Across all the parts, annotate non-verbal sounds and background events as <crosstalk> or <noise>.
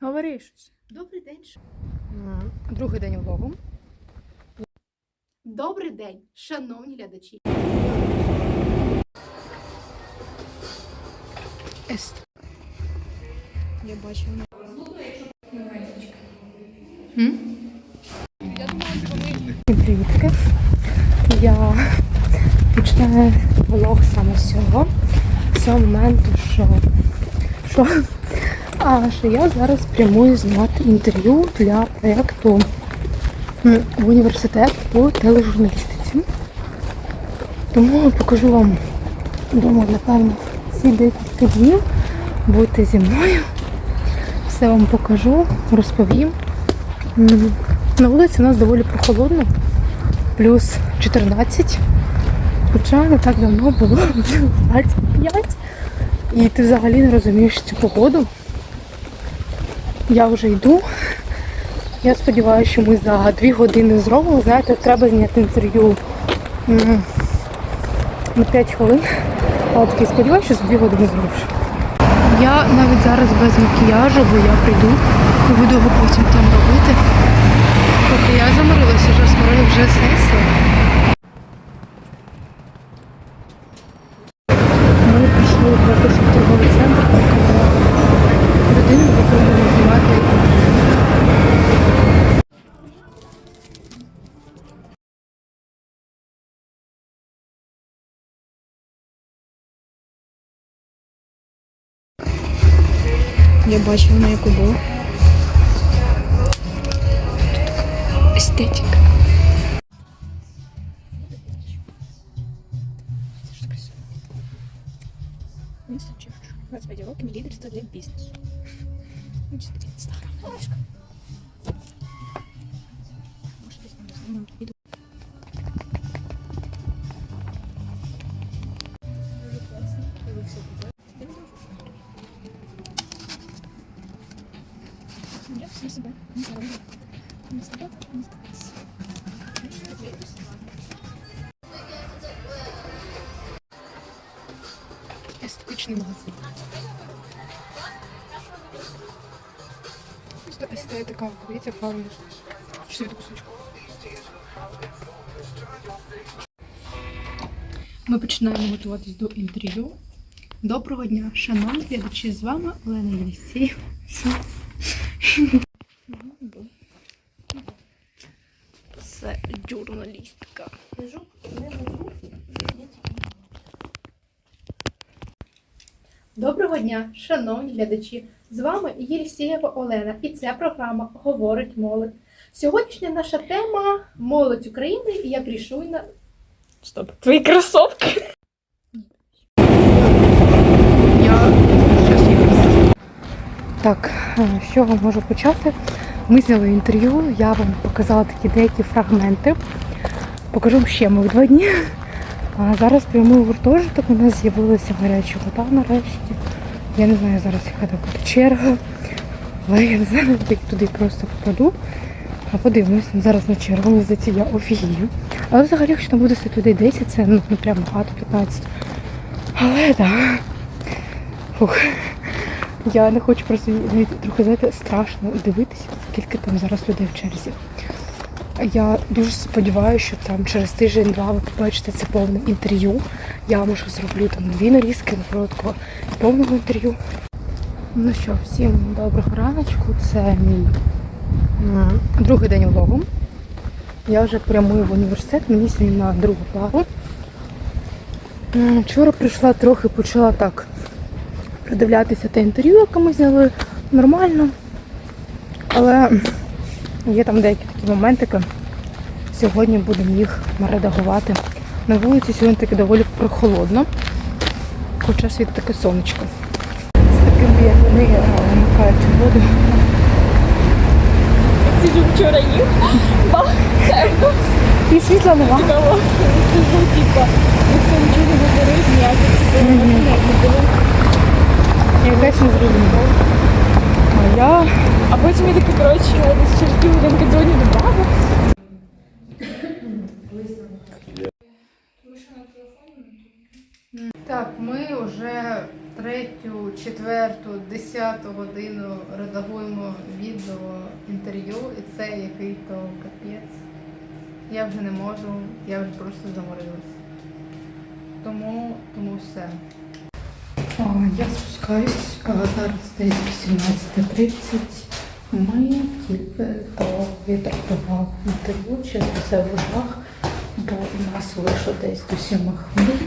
Говори щось. Добрий день. Другий день влогу. Добрий день, шановні глядачі. Ест. Я бачу. Привітки. Я починаю влог саме з цього. З цього моменту, що, що, а, що я зараз прямую знімати інтерв'ю для проєкту в університет по тележурналістиці. Тому покажу вам, думаю, напевно, ці декілька днів. Будьте зі мною. Все вам покажу, розповім. На вулиці у нас доволі прохолодно, плюс 14. Хоча не так давно було <laughs> плюс 25. І ти взагалі не розумієш цю погоду. Я вже йду. Я сподіваюся, що ми за дві години зробимо. Знаєте, треба зняти інтерв'ю на 5 хвилин. Але таки сподіваюся, що за дві години зробиш. Я навіть зараз без макіяжу, бо я прийду і буду його потім там робити. Поки я заморилася, вже скоро вже сесія. Бачила на яку було. Естетика. Місто Чевчук. 25 років лідерство для бізнесу. Ну, чисто що таке? Естетичний магазин. Просто естетика, правильно. Що це кусочку? Ми починаємо готуватись до інтерв'ю. Доброго дня, шановні глядачі, з вами Олена Єлісєєва. Це журналістка. Доброго дня, шановні глядачі. З вами Єлісєєва Олена, і ця програма Говорить молодь. Сьогоднішня наша тема молодь України і як рішуйна. Стоп. Твої кросовки. Так, е, з чого можу почати? Ми зняли інтерв'ю, я вам показала такі деякі фрагменти. Покажу вам ще в два дні. А зараз прямую гуртожиток, у нас з'явилася гаряча вода нарешті. Я не знаю зараз, яка там буде черга. Але я не знаю, як туди просто попаду. А подивимось, зараз на чергу, мені здається, я офігію. Але взагалі, якщо там буде людей 10, це ну, не прямо багато 15. Але так. Фух. Я не хочу просто трохи знаєте, страшно дивитися, скільки там зараз людей в черзі. Я дуже сподіваюся, що там через тиждень-два ви побачите це повне інтерв'ю. Я може зроблю там дві нарізки короткого повного інтерв'ю. Ну що, всім доброго раночку. Це мій другий день влогу. Я вже прямую в університет, мені сьогодні на другу пару. Вчора прийшла трохи, почала так придивлятися те інтерв'ю, яке ми зняли нормально. Але є там деякі такі моментики. Сьогодні будемо їх редагувати. На вулиці сьогодні таки доволі прохолодно, хоча світ таке сонечко. З таким як вони вмикають воду. Сижу вчора їв, бах, темно, І світла нема. Сижу, типа, ніхто нічого не говорив, ніяких не було. Якась не зрозуміла. А я А потім я така, коротше, десь через півгодинки дзвоню до баби. Так, ми вже третю, четверту, десяту годину редагуємо відео інтерв'ю, і це який то капець. Я вже не можу, я вже просто заморилась. Тому, тому все. Я спускаюсь, зараз десь 18.30. Ми тільки до відрахував інтерв'ю, через все в ужах, бо у нас вийшло десь до 7 хвилин.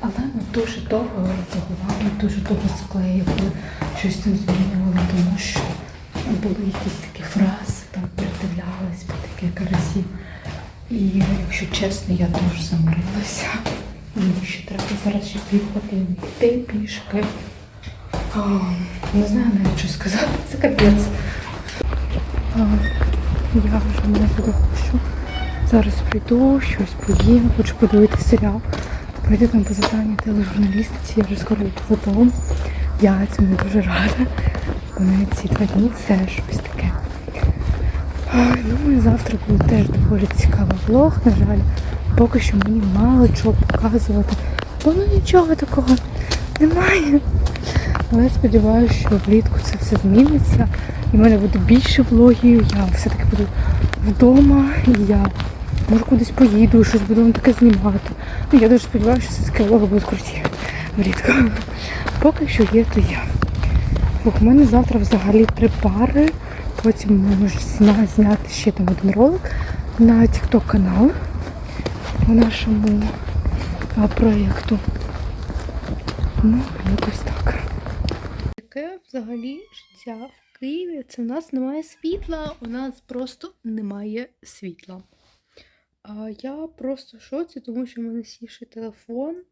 Але ми дуже довго редагували, дуже довго склеювали, щось там змінювали, тому що були якісь такі фрази, там передивлялись по таке разів. І якщо чесно, я дуже заморилася. Ще треба зараз ще півгодини йти пішки. А, не знаю навіть що сказати, це капець. Я вже не хочу. Зараз прийду, щось поїм, хочу подивитися серіал. Пройти там по завданню тележурналістиці, я вже скоро йду додому. Я цьому дуже рада. Вони ці два дні це щось таке. Думаю, завтра буде теж доволі цікавий влог, на жаль. Поки що мені мало чого показувати, бо ну нічого такого немає. Але сподіваюся, що влітку це все зміниться. І в мене буде більше влогів, я все-таки буду вдома, і я може кудись поїду, щось буду вам таке знімати. Ну, я дуже сподіваюся, що все-таки влоги будуть круті влітку. Поки що є, то. Ох, у мене завтра взагалі три пари. Потім зна- зняти ще там один ролик на TikTok канал нашому проєкту. Ну, якось так. Яке взагалі життя в Києві? Це в нас немає світла, у нас просто немає світла. А я просто в шоці, тому що в мене сівший телефон,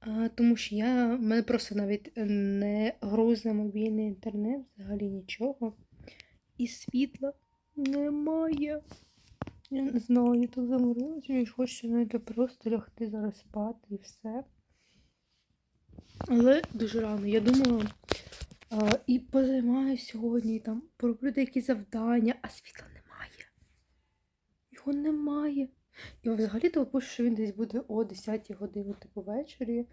а, тому що я, в мене просто навіть не грузне мобільний інтернет, взагалі нічого. І світла немає. Я не знаю, я так заморилася, мені хочеться навіть просто лягти зараз спати і все. Але дуже рано. Я думала, а, і позаймаюся сьогодні, і там пороблю деякі завдання, а світла немає. Його немає. І взагалі то пишу, що він десь буде о 10 годині, типу ввечері.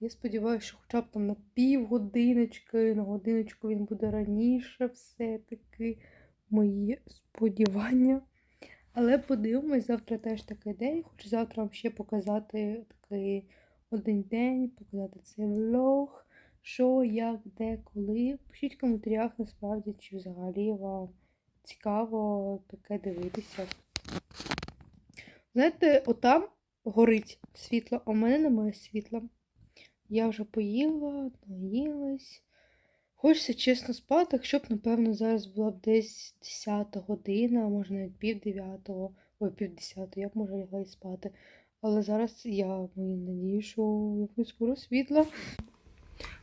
Я сподіваюся, що хоча б там на півгодиночки, на годиночку він буде раніше все-таки мої сподівання. Але подивимось, завтра теж такий день. Хочу завтра вам ще показати такий один день, показати цей влог, що, як, де, коли. Пишіть в коментарях насправді, чи взагалі вам цікаво таке дивитися. Знаєте, отам горить світло, а у мене немає світла. Я вже поїла, наїлась. Хочеться чесно спати, якщо б, напевно, зараз була б десь 10 година, може навіть пів дев'ятого, ой, пів десятого, я б може лягла і спати. Але зараз я маю надію, що якось скоро світло.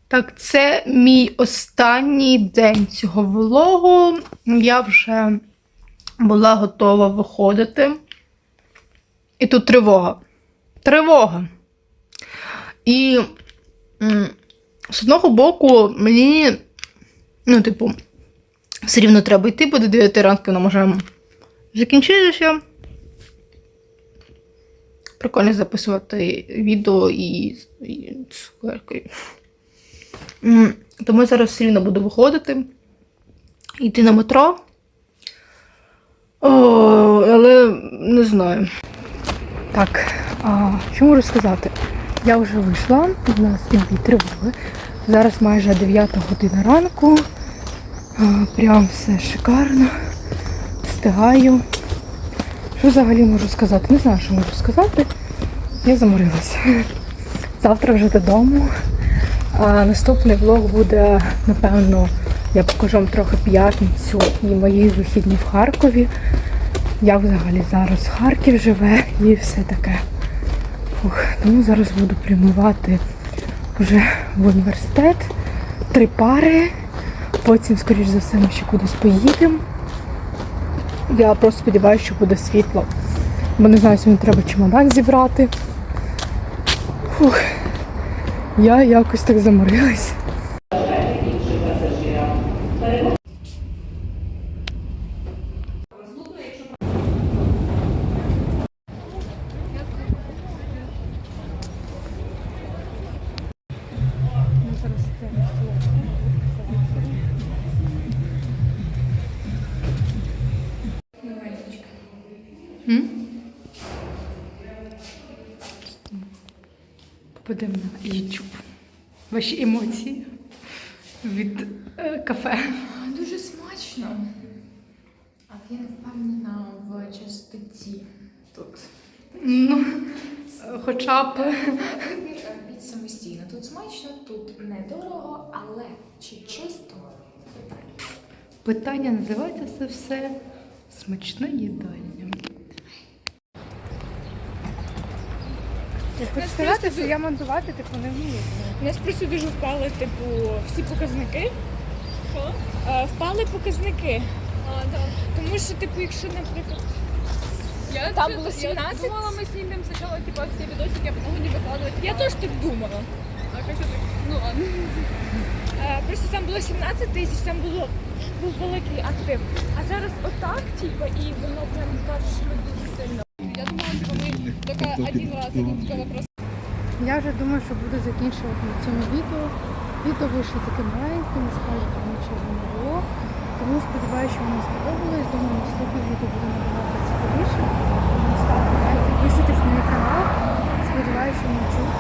Так, це мій останній день цього влогу. Я вже була готова виходити. І тут тривога. Тривога. І з одного боку, мені, ну, типу, все рівно треба йти, бо до 9 ранку вона може закінчитися. Прикольно записувати відео і, і. Тому я зараз все рівно буду виходити, йти на метро. О, але не знаю. Так, а, що можу сказати? Я вже вийшла, у нас дві тривоги. Зараз майже 9 година ранку. Прям все шикарно. Встигаю. Що взагалі можу сказати? Не знаю, що можу сказати. Я заморилася. Завтра вже додому. А наступний влог буде, напевно, я покажу вам трохи п'ятницю і мої вихідні в Харкові. Як взагалі зараз Харків живе і все таке. Тому зараз буду прямувати вже в університет. Три пари. Потім, скоріш за все, ми ще кудись поїдемо. Я просто сподіваюся, що буде світло. Бо не знаю, сьогодні треба чемодан зібрати. Фух. Я якось так заморилась. Попадемо на YouTube. Ваші емоції від е, кафе. Дуже смачно. Але я не впевнена в частоті тут. Ну, хоча б Вибір самостійно. Тут смачно, тут недорого, але чи чисто? Питання. питання називається це все смачна їдальня. Я хочу сказати, що я монтувати типу не вмію. У нас просто дуже впали, типу, всі показники. Що? впали показники. А, да. Тому що, типу, якщо, наприклад, Я Там чё- было 17? Я думала, мы снимем сначала типа все видосики, а потом не выкладывать. я теж так думала. А как это? Ну ладно. Е, просто там було 17 тисяч, там було був великий актив. А зараз отак, типу, і воно прям каже, що только один раз, один вопрос. Я вже думаю, що буду закінчувати на цьому відео. Відео вийшло таке маленьке, насправді там нічого не було. Тому сподіваюся, що вам сподобалось. Думаю, наступне відео буде набагато цікавіше. Ставте лайк, підписуйтесь на мій канал. Сподіваюся, що мене чути.